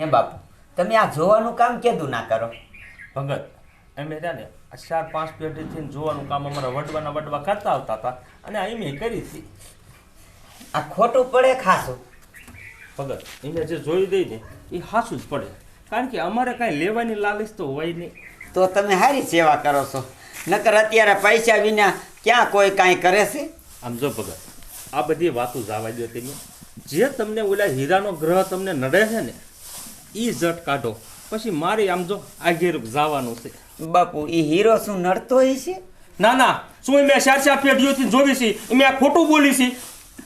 હે બાપુ તમે આ જોવાનું કામ કેદું ના કરો? ભગત એમ રહ્યા ને આ ચાર પાંચ પેઢીથી જોવાનું કામ અમારા વડવાના વડવા કરતા આવતા હતા અને એમ કરી હતી. આ ખોટું પડે ખાસું. ભગત એને જે જોઈ દઈ ને એ હાસું જ પડે. કારણ કે અમારે કાંઈ લેવાની લાલચ તો હોય નહીં. તો તમે સારી સેવા કરો છો. નકર અત્યારે પૈસા વિના ક્યાં કોઈ કાંઈ કરે છે? આમ જો ભગત આ બધી વાતો જવા દો તમે જે તમને ઓલા હીરાનો ગ્રહ તમને નડે છે ને એ ઝટ કાઢો. પછી મારે આમ જો આગેર જવાનું છે. બાપુ એ હીરો શું નડતો હોય છે? ના ના શું મેં ચાર ચાર પેઢીઓથી જોવી છે? મેં આ ખોટું બોલી છે.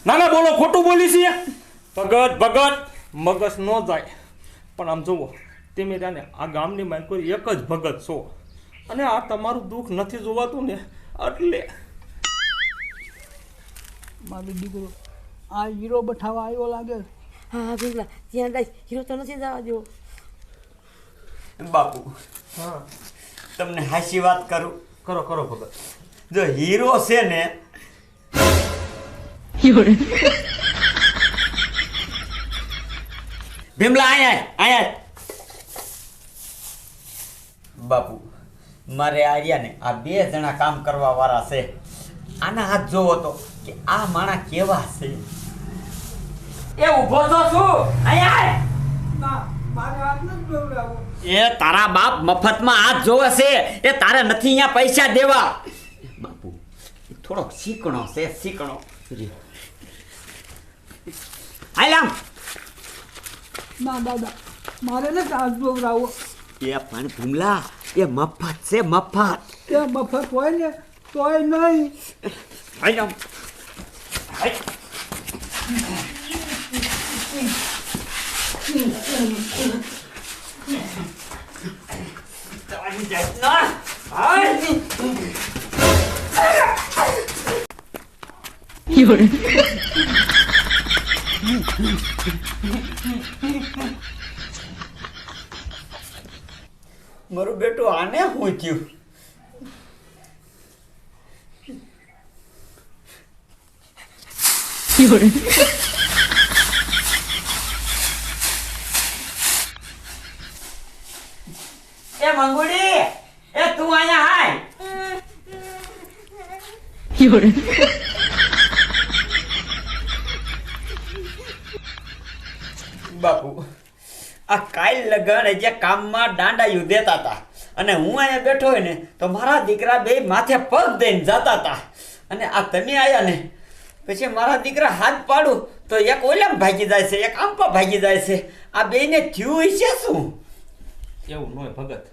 ના ના બોલો ખોટું બોલી છે. ભગત ભગત મગજ ન જાય. પણ આમ જુઓ તમે ત્યાં ને આ ગામની માં કોઈ એક જ ભગત છો. અને આ તમારું દુઃખ નથી જોવાતું ને એટલે મારો દીકરો આ હીરો બઠાવા આવ્યો લાગે. હા હા ભીમલા ત્યાં રાખ હીરો તો નથી જવા દેવો બાપુ હા તમને હાસી વાત કરું કરો કરો ભગત જો હીરો છે ને ભીમલા અહીંયા અહીંયા બાપુ મારે આર્યા ને આ બે જણા કામ કરવા વાળા છે આના હાથ જોવો તો કે આ માણા કેવા છે એ ઊભો તો છું. અહીંયા એ તારા બાપ મફતમાં હાથ જોવે છે એ તારે નથી અહીંયા પૈસા દેવા. બાપુ થોડોક શીકણો છે શીકણો. હાલ આમ. ના દાદા મારે ને હાથ જોવડાવવો એ પણ ભૂમલા એ મફત છે મફત. એ મફત હોય ને તોય નહીં. હાલ આમ. જાતના. હાલ. મારું બેટું આને હું થયું એ મંગુડી એ તું અહીંયા હાય. બાપુ આ કાલ લગન જે કામમાં દાંડા યુધેતા હતા અને હું અહીંયા બેઠો હોય ને તો મારા દીકરા બે માથે પગ દઈને જતા હતા અને આ તમે આયા ને પછી મારા દીકરા હાથ પાડું તો એક ઓલામ ભાગી જાય છે એક આમ પણ ભાગી જાય છે. આ બેને થયું છે શું? એવું ન હોય ભગત.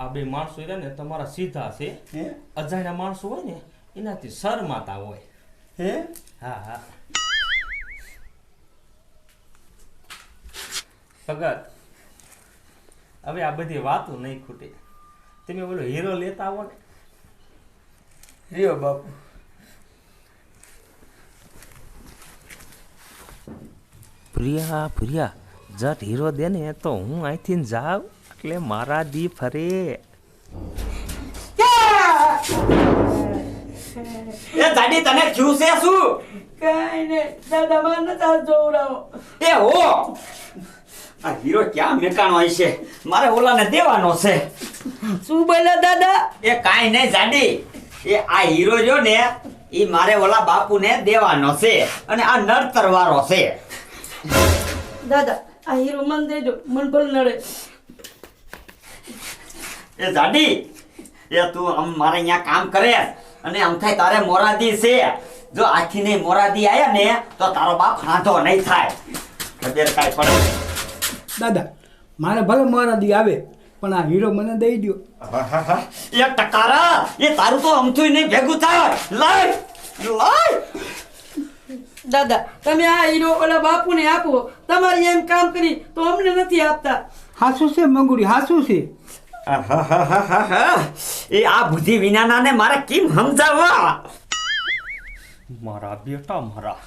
આ બે માણસો રહ્યા ને તમારા સીધા છે. અજાણ્યા માણસો હોય ને એનાથી શરમાતા હોય. હે? હા હા. ભગત હવે આ બધી વાતો નહીં ખૂટે. તમે બોલો હીરો લેતા આવો ને. રિયો બાપુ. પ્રિયા પ્રિયા જટ હીરો દે ને તો હું અહીંથી જાઉં. એટલે મારા દી ફરે. એ દાદી તને ક્યુ છે શું? કાંઈ ને દાદા માં હાથ જોવડાવો એ હો! આ હીરો ક્યાં મેકાણો આવી છે? મારે ઓલાને દેવાનો છે. શું બોલે દાદા? એ કાઈ નહીં જાડી. એ આ હીરો જો ને એ મારે ઓલા બાપુને દેવાનો છે અને આ નડતર વાળો છે. દાદા આ હીરો મન દેજો મન ભલ નડે. એ જાડી એ તું આમ મારે અહીંયા કામ કરે અને આમ થાય તારે મોરાદી છે. જો આખી ને મોરાદી આયા ને તો તારો બાપ હાંધો નહીં થાય. ખબર કાંઈ પડે? દાદા મારે ભલે મોરાદી આવે પણ આ હીરો મને દઈ દો એ ટકારા એ તારું તો અમથું નહીં ભેગું થાય. લાય લાય. દાદા તમે આ હીરો ઓલા બાપુને આપો. તમારે એમ કામ કરી તો અમને નથી આપતા. હાસુ છે મંગુડી હાસું છે. એ આ બુદ્ધિ વિનાનાને મારે કેમ સમજાવવા? મારા બેટા મારા.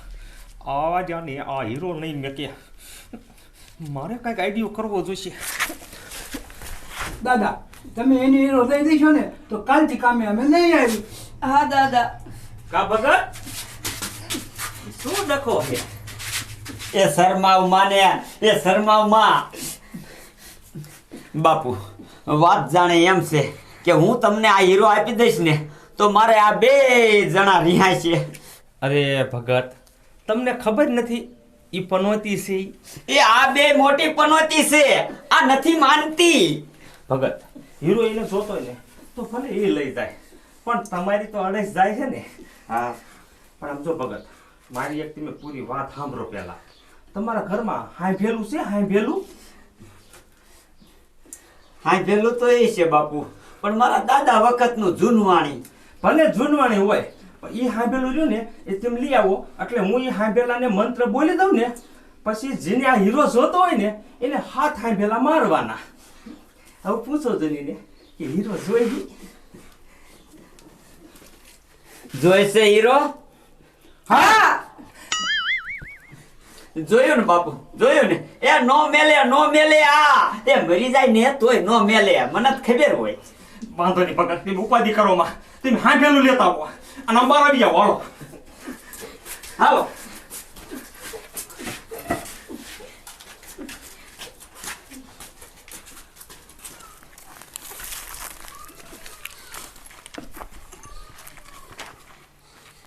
આવા જાને આ હીરો નહીં મેકે. મારે કંઈક આઈડિયો કરવો જોઈશે. દાદા તમે એને હીરો દઈ દેશો ને તો કાલથી કામે અમે નહીં આવી. હા દાદા. કા ભગત? શું લખો છે એ શરમાવ માને એ શરમાવમાં બાપુ વાત જાણે એમ છે કે હું તમને આ હીરો આપી દઈશ ને તો મારે આ બે જણા રિહાય છે. અરે ભગત તમને ખબર નથી એ પનોતી છે એ આ બે મોટી પનોતી છે આ નથી માનતી. ભગત હીરો એને જોતો ને તો ભલે એ લઈ જાય પણ તમારી તો અડેસ જાય છે ને. હા પણ આમ જો ભગત મારી એક તમે પૂરી વાત સાંભળો પહેલા. તમારા ઘરમાં હાય ભેલું છે હાય ભેલું હા પેલું તો એ છે બાપુ. પણ મારા દાદા વખતનું જૂનવાણી. ભલે જૂનવાણી હોય એ હાંભેલું રહ્યું ને, એ તમે લઈ આવો. એટલે હું એ હાંભેલાને મંત્ર બોલી દઉં ને, પછી જેને આ હીરો જોતો હોય ને, એને હાથ હાંભેલા મારવાના. હવે પૂછો જનીને કે હીરો જોઈ જોઈશે હીરો? જોયું ને બાપુ? જોયું ને? એ નો મેલે નો મેલે આ! એ મરી જાય ને તોય નો મેલે. મને ખબર હોય. વાંધો નહીં ભગત તમે ઉપાધિ કરો માં. તમે હાંભેલું લેતા આવો. અને અંબાર આવી જાઓ હાલો. હાલો.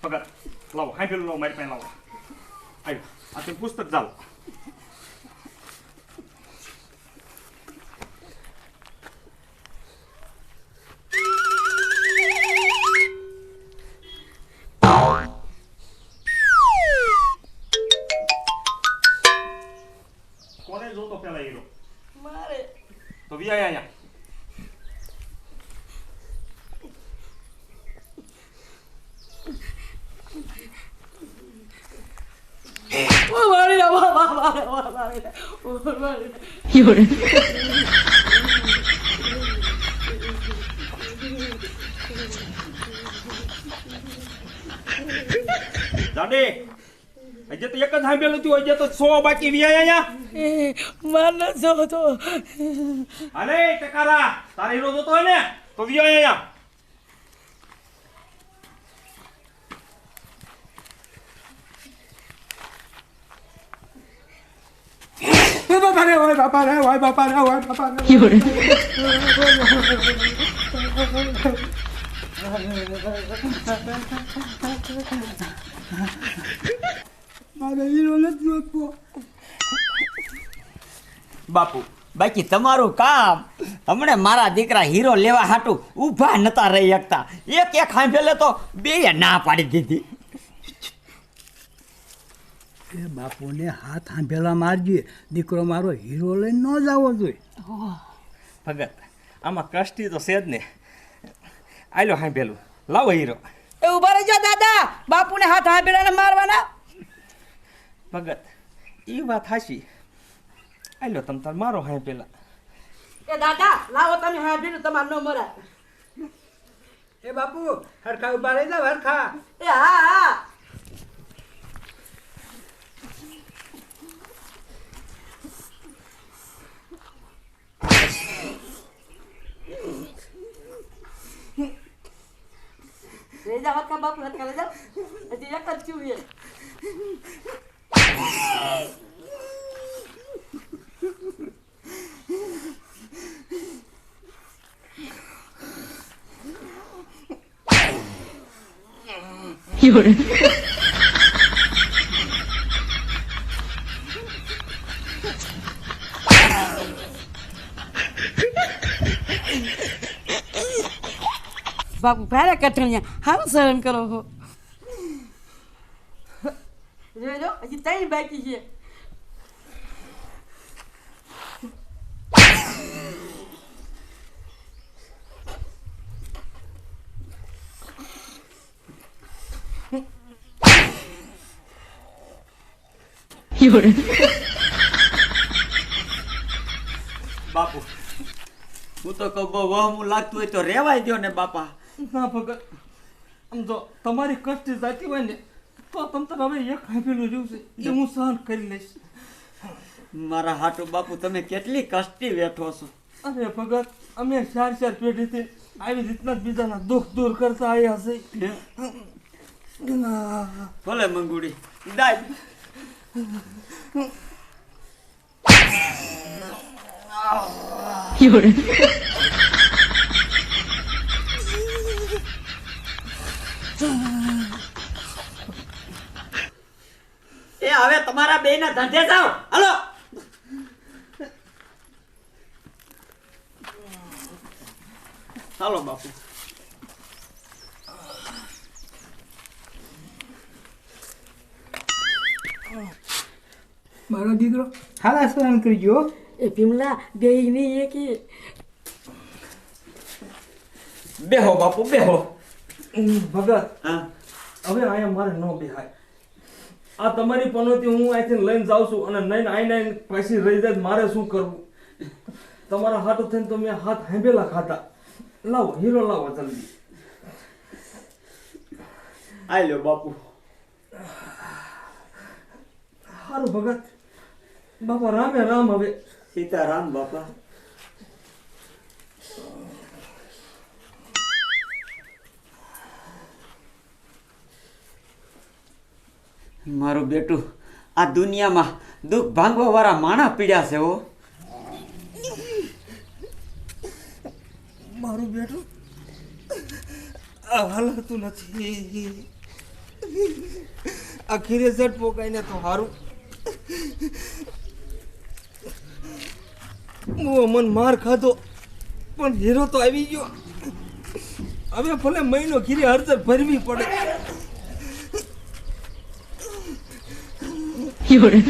ભગત લાવો પેલું લાવો મારી પાસે લાવો. આવ્યો આ તમે પુસ્તક ચાલો કોને જોતો પેલા હીરો? મારે. તો વી આયા અહીંયા ઓ મારી ના વાહ વાહ વાહ વાહ મારી ના ઓ મારી ના દાડે હજે તો એક જ સાંભળેલું હતું હજે તો સો બાકી વી આયા અહીંયા. મારનો જો તો. અરે ટકારા તારા હીરો જોતો હોય ને તો વી આયા અહીંયા ઓય બાપા રે બાપુ બાકી તમારું કામ હમણે મારા દીકરા હીરો લેવા હાટું ઊભા નતા રહી શકતા એક એક હાંભેલે તો બે ના પાડી દીધી એ બાપુને હાથ આંભેલા મારજે. દીકરો મારો હીરો લઈને ન જાવો જોઈએ ભગત આમાં કષ્ટી તો છે જ ને. આલો હાંભેલું. લાવો હીરો. એ ઊભા રહેજો દાદા. બાપુને હાથ હાંભેલાને મારવાના. ભગત એ વાત હાશી આલો તમ તાર મારો હાય પેલા એ દાદા લાવો તમે હાંભેલું તમારે ન મરાય. એ બાપુ હરખા ઊભા રહી જાવ હરખા. એ હા હા. લઈ જાઓ હરખા બાપુ હરખા લઈ જાઓ હજી એક જ બાપુ, ભારે કઠણિયા. હાલ સહન કરો હજી ત્રણ બાકી છે. બાપુ, હું તો કહું, બહુ વહમું લાગતું હોય તો રેવાય દો ને, બાપા. ના ભગત. આમ જો તમારી કષ્ટી જાતી હોય ને તો તમ તાર હવે એક હાંભેલું રહ્યું છે એ હું સહન કરી લઈશ. મારા હાટુ બાપુ તમે કેટલી કષ્ટી વેઠો છો? અરે ભગત અમે ચાર ચાર પેઢીથી આવી રીતના જ બીજાના દુઃખ દૂર કરતા આવ્યા છે. ભલે મંગુડી દાય એ હવે તમારા બે ના ધંધે જાઓ. હાલો. હાલો બાપુ. મારો દીકરો? હાલા સ્નાન કરજો ગયો? એ ભીમલા બે નહીં એક બેહો બાપુ બેહો. ભગત. હા. હવે અહીંયા મારે ન બેહાય. આ તમારી પનોતી હું અહીંથી લઈને જાઉં છું અને નહીં આઈ આઈને પાછી રહી જાય મારે શું કરવું? તમારા હાથ થઈને તો મેં હાથ હાંભેલા ખાતા લાવો હીરો લાવો જલ્દી. લ્યો બાપુ. સારું ભગત. બાપા રામે રામ હવે. સીતારામ બાપા. મારું બેટું, આ દુનિયામાં દુઃખ ભાંગવા વાળા માણા પીડ્યા છે ઓ મારું બેટું હાલતું નથી. આ ખીરે ઝટ પોકાઈને તો હારું. હું મન માર ખાધો, પણ હીરો તો આવી ગયો. હવે ભલે મહિનો ખીરે હરતર ભરવી પડે. 有人